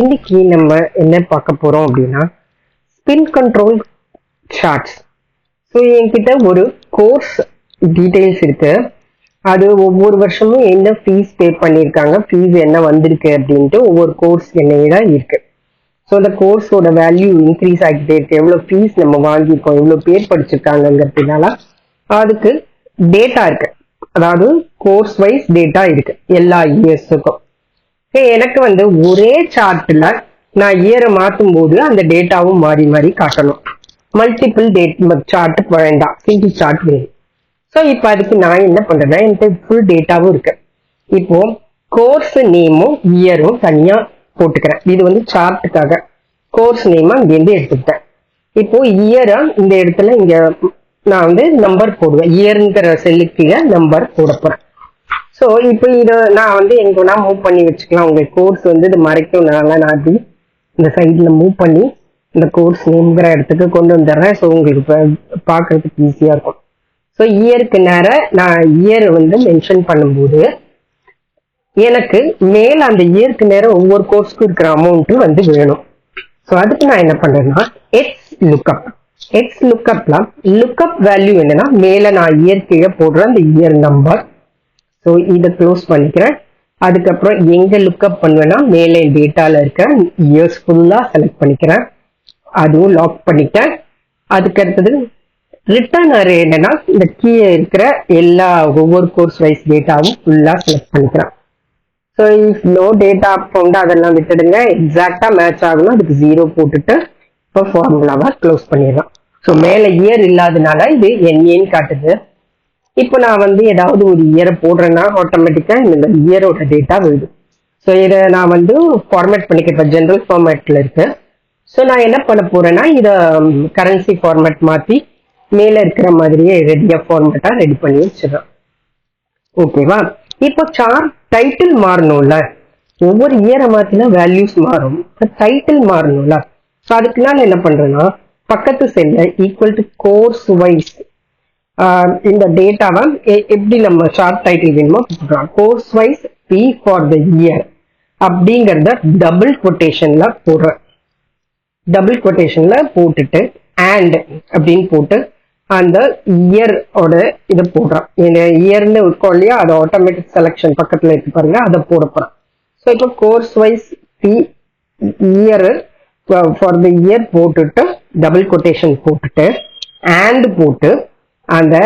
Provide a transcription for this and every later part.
இன்னைக்கு நம்ம என்ன பார்க்க போகிறோம் அப்படின்னா ஸ்பின் கண்ட்ரோல் சார்ட்ஸ் ஸோ என்கிட்ட ஒரு கோர்ஸ் டீட்டெயில்ஸ் இருக்கு. அது ஒவ்வொரு வருஷமும் என்ன ஃபீஸ் பே பண்ணியிருக்காங்க ஃபீஸ் என்ன வந்திருக்கு அப்படின்ட்டு ஒவ்வொரு கோர்ஸ் என்னையே தான் இருக்கு. ஸோ அந்த கோர்ஸோட வேல்யூ இன்க்ரீஸ் ஆகிட்டே இருக்கு. எவ்வளோ ஃபீஸ் நம்ம வாங்கியிருக்கோம் எவ்வளோ பேர் படிச்சிருக்காங்கங்கிறதுனால அதுக்கு டேட்டா இருக்கு. அதாவது கோர்ஸ் வைஸ் டேட்டா இருக்கு. எல்லா இயர்ஸுக்கும் எனக்கு வந்து ஒரே சார்ட்டில் நான் இயரை மாற்றும் போது அந்த டேட்டாவும் மாறி மாறி காட்டணும். மல்டிபிள் டேட் சார்ட் வேண்டாம். சிங்கிள் சார்ட் வேணும். ஸோ இப்போ அதுக்கு நான் என்ன பண்ணுறேன்னா என்கிட்ட ஃபுல் டேட்டாவும் இருக்கு. இப்போ கோர்ஸ் நேமும் இயரும் தனியாக போட்டுக்கிறேன். இது வந்து சார்ட்டுக்காக கோர்ஸ் நேமாக இங்கேருந்து எடுத்துக்கிட்டேன். இப்போ இயரை இந்த இடத்துல இங்கே நான் வந்து நம்பர் போடுவேன். இயருங்கிற செல்லுக்கு நம்பர் போட போகிறேன் ஸோ இப்போ இதை நான் வந்து எங்க வேணா மூவ் பண்ணி வச்சுக்கலாம். உங்க கோர்ஸ் வந்து இது மறைக்கணும்னால நான் அப்படி இந்த சைட்ல மூவ் பண்ணி இந்த கோர்ஸ் நேம்ங்கிற இடத்துக்கு கொண்டு வந்துடுறேன். ஸோ உங்களுக்கு பார்க்கறதுக்கு ஈஸியா இருக்கும். ஸோ இயருக்கு நேர நான் இயர் வந்து மென்ஷன் பண்ணும்போது எனக்கு மேல அந்த இயருக்கு நேரம் ஒவ்வொரு கோர்ஸ்க்கும் இருக்கிற அமௌண்ட் வந்து வேணும். ஸோ அதுக்கு நான் என்ன பண்றேன்னா எக்ஸ் லுக்அப் எக்ஸ் லுக்அப்லாம் லுக்கப் வேல்யூ என்னன்னா மேல நான் இயற்கையை போடுற அந்த இயர் நம்பர் ஸோ இதை க்ளோஸ் பண்ணிக்கிறேன். அதுக்கப்புறம் எங்க லுக்கப் பண்ணுவேன்னா மேலே டேட்டால இருக்க இயர்ஸ் ஃபுல்லாக செலக்ட் பண்ணிக்கிறேன். அதுவும் லாக் பண்ணிட்டேன். அதுக்கு அடுத்தது ரிட்டர்ன் அரே என்னன்னா இந்த கீழே இருக்கிற எல்லா ஒவ்வொரு கோர்ஸ் வைஸ் டேட்டாவும் ஃபுல்லா செலக்ட் பண்ணிக்கிறேன். So if no data found அதெல்லாம் விட்டுடுங்க. எக்ஸாக்டா மேட்ச் ஆகணும். அதுக்கு ஜீரோ போட்டுட்டு இப்போ ஃபார்முலாவை க்ளோஸ் பண்ணிடுறோம் ஸோ மேலே இயர் இல்லாதனால இது என்ஏன்னு காட்டுது. இப்போ நான் வந்து ஏதாவது ஒரு இயரை போடுறேன்னா ஆட்டோமேட்டிக்காக இந்த இயரோட டேட்டா வருது ஸோ இதை நான் வந்து ஃபார்மேட் பண்ணிக்கிறேன் ஜென்ரல் ஃபார்மேட்டில் இருக்கு. ஸோ நான் என்ன பண்ண போறேன்னா இதை கரன்சி ஃபார்மேட் மாற்றி மேலே இருக்கிற மாதிரியே ரெடியாக ஃபார்மேட்டாக ரெடி பண்ணி வச்சிடறேன். ஓகேவா இப்போ சார்ட் டைட்டில் மாறணும்ல. ஒவ்வொரு இயரை மாற்றினா வேல்யூஸ் மாறும். டைட்டில் மாறணும்ல. ஸோ அதுக்கு நான் என்ன பண்றேன்னா பக்கத்து செல்ல ஈக்குவல் டு கோர்ஸ் வைஸ் இந்த டேட்டாவை எப்படி நம்ம ஷார்ட் டைட்டில் வேணுமோ கொடுக்குறோம் course wise by for the year அப்படிங்கிறத டபுள் கொட்டேஷன்ல போடுறேன் டபுள் கொட்டேஷன்ல போட்டுட்டு அண்ட் அப்படின்னு போட்டு அந்த இயரோட இதை போடுறான். இந்த இயர்னு இருக்கும் இல்லையா? அது ஆட்டோமேட்டிக் செலெக்ஷன் பக்கத்தில் இருக்கு பாருங்க அதை போட போறேன். ஸோ இப்போ course wise by year for the year போட்டுட்டு டபுள் கொட்டேஷன் போட்டுட்டு அண்ட் போட்டு அந்த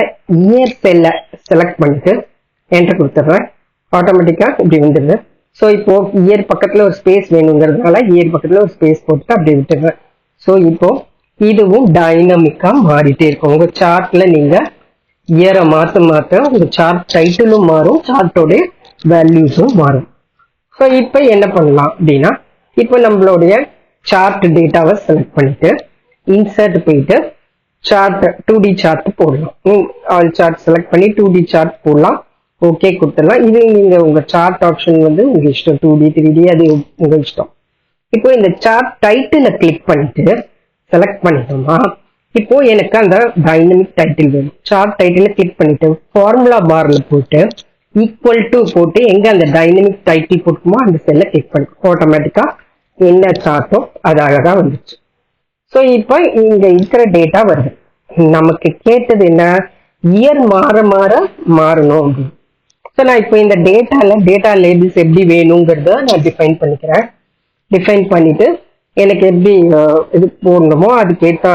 இயர் செல்ல செலக்ட் பண்ணிட்டு என்ட்ரு கொடுத்துட்றேன். ஆட்டோமேட்டிக்காக இப்படி வந்துடுது. ஸோ இப்போ இயர் பக்கத்தில் ஒரு ஸ்பேஸ் வேணுங்கிறதுனால இயர் பக்கத்தில் ஒரு ஸ்பேஸ் போட்டு அப்படி விட்டுடுறேன். ஸோ இப்போ இதுவும் டைனமிக்காக மாறிட்டே இருக்கும். உங்கள் சார்ட்டில் நீங்கள் இயரை மாற்ற மாற்ற உங்கள் சார்ட் டைட்டிலும் மாறும் சார்ட்டோட வேல்யூஸும் மாறும். ஸோ இப்போ என்ன பண்ணலாம் அப்படின்னா இப்போ நம்மளுடைய சார்ட் டேட்டாவை செலக்ட் பண்ணிட்டு இன்சர்ட் போயிட்டு சார்ட் டூ டி சார்ட் போடலாம் ஆல் சார்ட் செலக்ட் பண்ணி டூ டி சார்ட் போடலாம். ஓகே கொடுத்துடலாம். இது நீங்கள் உங்கள் சார்ட் ஆப்ஷன் வந்து உங்க இஷ்டம். டூ டி த்ரீ டி அது உங்க இஷ்டம். இப்போ இந்த சார்ட் டைட்டில் கிளிக் பண்ணிட்டு செலக்ட் பண்ணிட்டோமா இப்போ எனக்கு அந்த டைனமிக் டைட்டில் வேணும். சார்ட் டைட்டில் கிளிக் பண்ணிட்டு ஃபார்முலா பாரில் போட்டு ஈக்குவல் டு போட்டு எங்க அந்த டைனமிக் டைட்டில் போட்டுமோ அந்த செல்லை கிளிக் பண்ணி. ஆட்டோமேட்டிக்கா என்ன சார்ட்டோ அது அழகா வந்துச்சு ஸோ இப்போ இங்க இருக்கிற டேட்டா வருது. நமக்கு கேட்டது என்ன? இயர் மாற மாற மாறணும் அப்படின்னு. ஸோ நான் இப்போ இந்த டேட்டால டேட்டா லேபிள்ஸ் எப்படி வேணுங்கிறத நான் டிஃபைன் பண்ணிக்கிறேன். டிஃபைன் பண்ணிட்டு எனக்கு எப்படி இது போடணுமோ அதுக்கேற்ற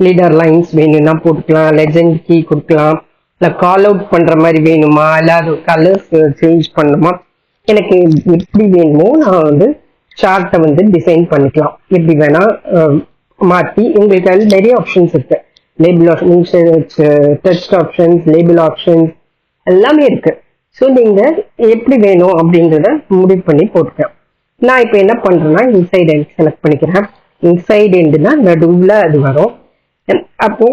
லீடர் லைன்ஸ் வேணும்னா போட்டுக்கலாம். லெஜெண்ட் கீ கொடுக்கலாம். இல்லை கால் அவுட் பண்ணுற மாதிரி வேணுமா? இல்லை அது கலர்ஸ் சேஞ்ச் பண்ணணுமா எனக்கு எப்படி வேணுமோ நான் வந்து சார்ட்டை வந்து டிசைன் பண்ணிக்கலாம். எப்படி வேணால் மாற்றி மாத்தி உங்களுக்கு வந்து நிறைய ஆப்ஷன்ஸ் இருக்கு. Label options text options label options எல்லாமே இருக்கு. ஸோ நீங்க எப்படி வேணும் அப்படின்றத முடிவு பண்ணி போட்டுக்கலாம். நான் இப்போ என்ன பண்றேன்னா இன்சைட் எண்ட் செலக்ட் பண்ணிக்கிறேன். இன்சைட் எண்டுனா நடுவில் அது வரும். அப்போ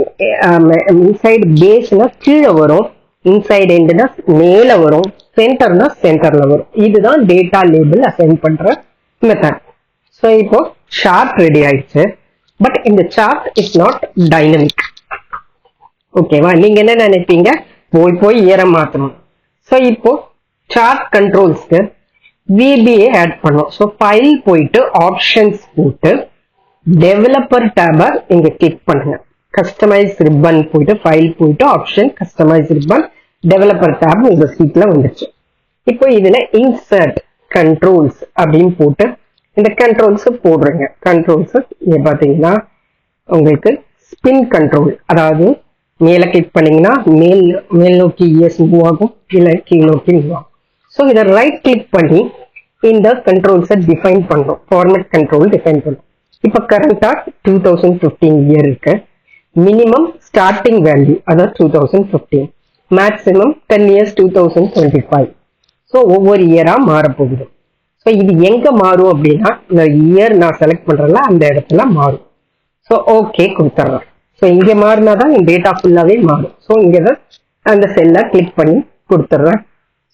இன்சைடு பேஸ்னா கீழே வரும். இன்சைட் எண்டுனா மேலே வரும். சென்டர்னா சென்டர்ல வரும். இதுதான் டேட்டா லேபிள் அசைன் பண்ற மெத்தட் ஸோ இப்போ ஷார்ட் ரெடி ஆயிடுச்சு. பட் இந்த சார்ட் இஸ் நாட் டைனமிக் ஓகேவா நீங்க என்ன நினைப்பீங்க? போய் போய் ஈரம் மாத்தணும். ஸோ இப்போ சார்ட் கண்ட்ரோல்ஸ்க்கு விபிஏ ஆட் பண்ணோம் ஸோ ஃபைல் போயிட்டு ஆப்ஷன்ஸ் போட்டு டெவலப்பர் டேபை இங்க கிளிக் பண்ணுங்க. கஸ்டமைஸ் ரிப்பன் போயிட்டு ஃபைல் போயிட்டு option customize ribbon developer tab உங்க சீட்ல வந்துச்சு. இப்போ இதுல இன்சர்ட் கண்ட்ரோல்ஸ் அப்படின்னு போட்டு இந்த கண்ட்ரோல்ஸ் போடுறீங்க. கண்ட்ரோல்ஸ் இங்க உங்களுக்கு ஸ்பின் கண்ட்ரோல் அதாவது மேலே கிளிக் பண்ணீங்கன்னா மேல் மேல் நோக்கி இஎஸ் மூவ் ஆகும் கீழே கீழ் நோக்கி மூவ் ஆகும். ஸோ இதை ரைட் கிளிக் பண்ணி இந்த கண்ட்ரோல்ஸை டிஃபைன் பண்ணுறோம் ஃபார்மேட் கண்ட்ரோல் டிஃபைன் பண்ணுறோம் இப்போ கரண்ட்டாக டூ தௌசண்ட் ஃபிஃப்டீன் இயர் இருக்கு. மினிமம் ஸ்டார்டிங் வேல்யூ அதாவது two thousand fifteen maximum ten years two thousand twenty five so ஒவ்வொரு இயராக மாறப்போகுது. ஸோ இது எங்கே மாறும் அப்படின்னா இந்த இயர் நான் செலக்ட் பண்ணுறேன்ல அந்த இடத்துல மாறும். ஸோ ஓகே கொடுத்துட்றேன் ஸோ இங்கே மாறினா தான் என் டேட்டா ஃபுல்லாகவே மாறும். ஸோ இங்கே தான் அந்த செல்லை கிளிக் பண்ணி கொடுத்துட்றேன்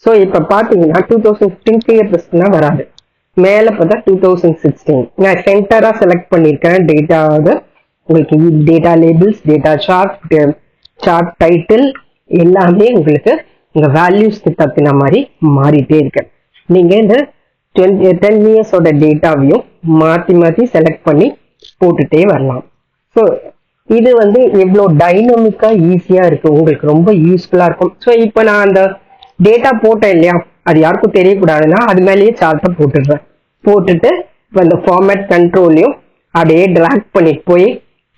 ஸோ இப்போ பார்த்தீங்கன்னா டூ தௌசண்ட் ஃபிஃப்டீன் கிளியர் பெஸ்ட்னா வராது. மேலே பார்த்தா டூ தௌசண்ட் சிக்ஸ்டீன் நான் சென்டராக செலக்ட் பண்ணியிருக்கேன் டேட்டாவது உங்களுக்கு data labels data chart chart title எல்லாமே உங்களுக்கு உங்கள் வேல்யூஸ்க்கு தப்பின மாதிரி மாறிட்டே இருக்கு. நீங்கள் இந்த டென் டென் இயர்ஸோட டேட்டாவையும் மாற்றி மாற்றி செலக்ட் பண்ணி போட்டுட்டே வரலாம். ஸோ இது வந்து எவ்வளோ டைனமிக்காக ஈஸியாக இருக்குது உங்களுக்கு ரொம்ப யூஸ்ஃபுல்லாக இருக்கும். ஸோ இப்போ நான் அந்த டேட்டா போட்டேன் இல்லையா? அது யாருக்கும் தெரியக்கூடாதுன்னா அது மேலேயே சார்ட்டை போட்டுடுறேன். போட்டுட்டு இப்போ ஃபார்மேட் கண்ட்ரோலையும் அப்படியே ட்ராக் பண்ணிட்டு போய்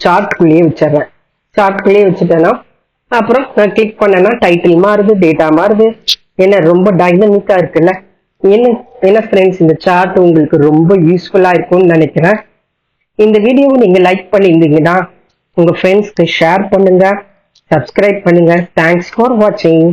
சார்ட்குள்ளேயே வச்சிடுறேன். சார்ட்குள்ளேயே வச்சுட்டேன்னா அப்புறம் நான் கிளிக் பண்ணேன்னா டைட்டில் மாறுது டேட்டா மாறுது. என்ன ரொம்ப டைனமிக்காக இருக்குல்ல? என்ன என்ன ஃப்ரெண்ட்ஸ் இந்த சார்ட் உங்களுக்கு ரொம்ப யூஸ்ஃபுல்லாக இருக்கும்னு நினைக்கிறேன். இந்த வீடியோவை நீங்கள் லைக் பண்ணியிருந்தீங்கன்னா உங்க ஃப்ரெண்ட்ஸ்க்கு ஷேர் பண்ணுங்க சப்ஸ்கிரைப் பண்ணுங்க. தேங்க்ஸ் ஃபார் வாட்சிங்